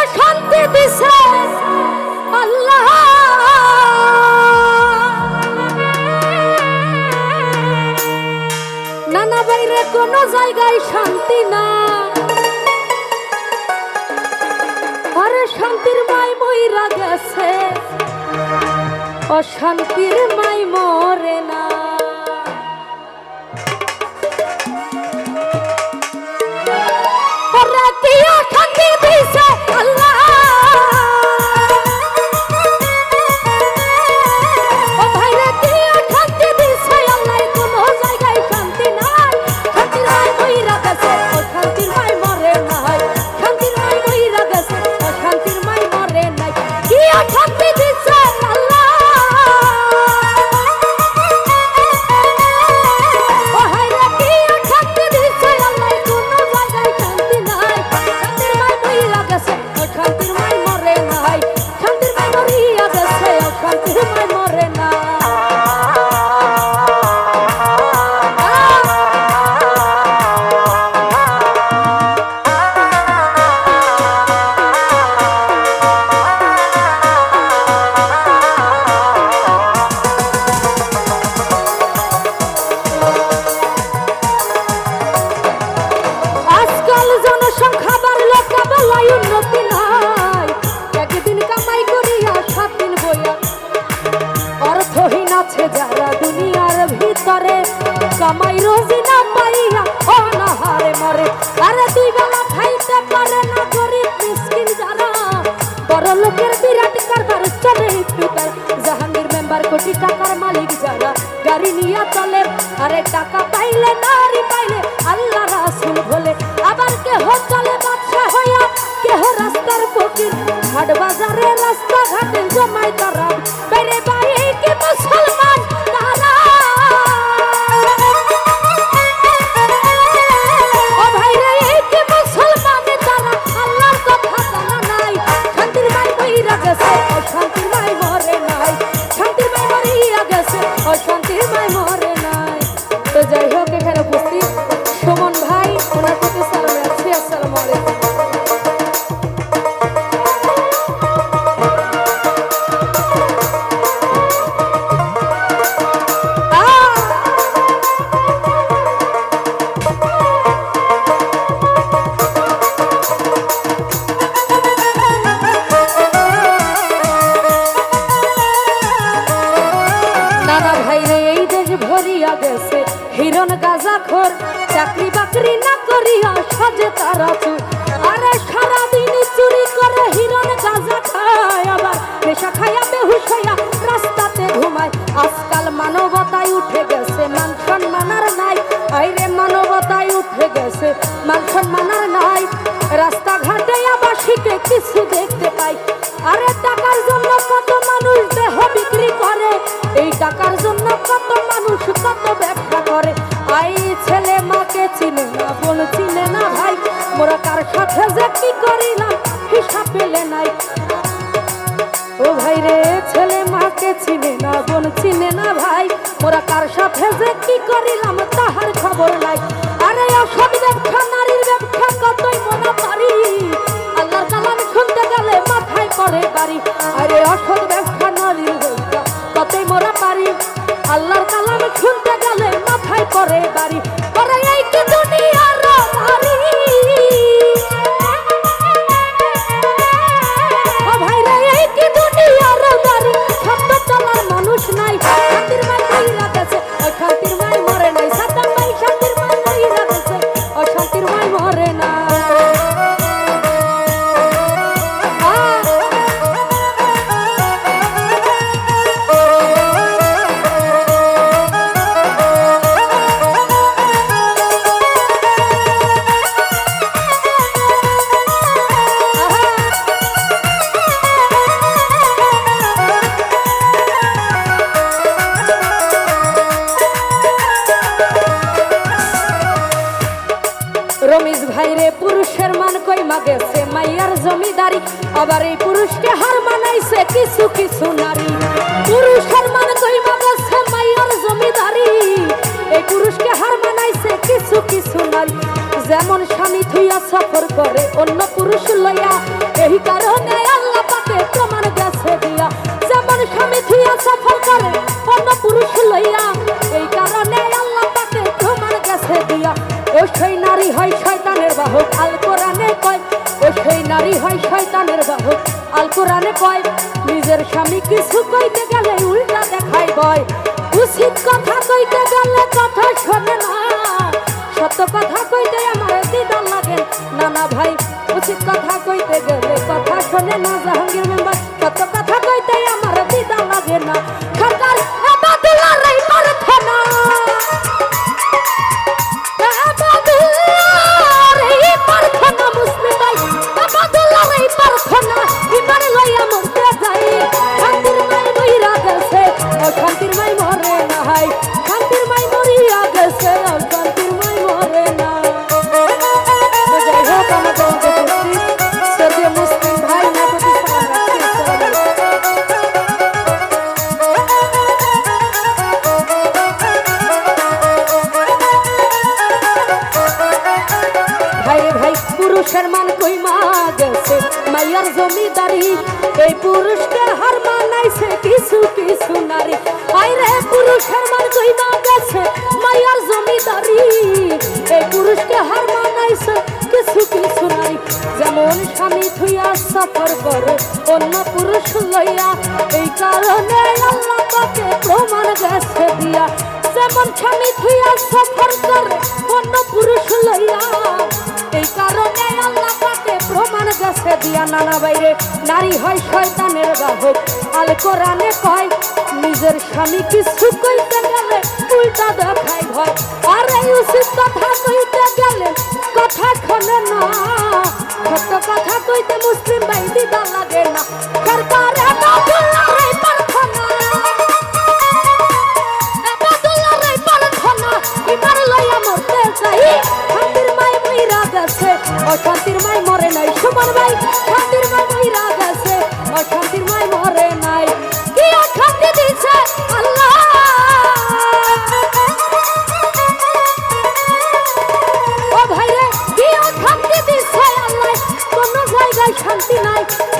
অশান্তি দিছে আল্লাহ। নানা কোনো জায়গায় শান্তি না শান্তির মাই অশান্তির মাই মরে না। পিস্তলের স্পিকার জাহাঙ্গীর মেম্বার কোটি টাকার মালিক যারা, গাড়ি নিয়ে চলে, আরে টাকা পাইলে, নারী পাইলে, আল্লাহ রাসুল বলে, আবার কেহ রাস্তাঘাটে জমায় তারা পাইলাম, হিসাব পেলে নাই। ও ভাই রে, ছেলে মাকে চিনে না, বোন চিনে না ভাই। ওরা কার সাথে যে কি করিলাম, তাহার খবর নাই। আরে অসব ব্যবসা নারীর ব্যবসা কতই মনে পারি। আল্লাহর কালাম শুনতে গেলে মাথায় করে বাড়ি। আরে অসব দেশের জমিদারি, আবার এই পুরুষকে হার মানাইছে কিছু কিছু নারী। পুরুষ হার মান কইমা মাইয়ার জমিদারি। এই পুরুষকে হার মানাইছে কিছু কিছু নারী। যেমন স্বামী থুইয়া সফর করে, অন্য পুরুষ লইয়া হয় শয়তানের বাহক আল কোরআনে কয়, নিজের স্বামী কিছু কইতে গেলে উল্টা দেখাই বয় উচিত কথা কইতে গেলে কথা শোনে না। সত্য কথা কইতে আমার দিদার লাগে। না না ভাই, উচিত কথা কইতে গেলে কথা শোনে না, জাহাঙ্গীর মেম্বার। সত্য কথা কইতে আমার দিদার লাগে না। আবাদুল্লাহর মাইয়ার জমিদারি, এই পুরুষকে হার মানাইছে কিছু কিছু নারী। আই রে পুরুষের মান কই মা গেছে মাইয়ার জমিদারি। এই পুরুষকে হার মানাইছে কিছু কিছু নারী। যেমন স্বামী থুইয়া সফর করে, অন্য পুরুষ লইয়া। এই কারণে আল্লাহ তাকে প্রমাণ গেছে দিয়া। যেমন স্বামী থুইয়া সফর করে, অন্য পুরুষ লইয়া। এই কারণে আল্লাহ পাকে প্রমাণ গেছে দিয়া নানা বাইরে, নারী হয় শয়তানের বাহক। আল কোরআনে কয়, নিজের স্বামী কিছু কইতে গেলে উল্টা দেখাই ভয়। আর এই উচিত কথা কইতে গেলে কথা খনে না। সত্য কথা কইতে মুসলিম ভাই দিদা tonight.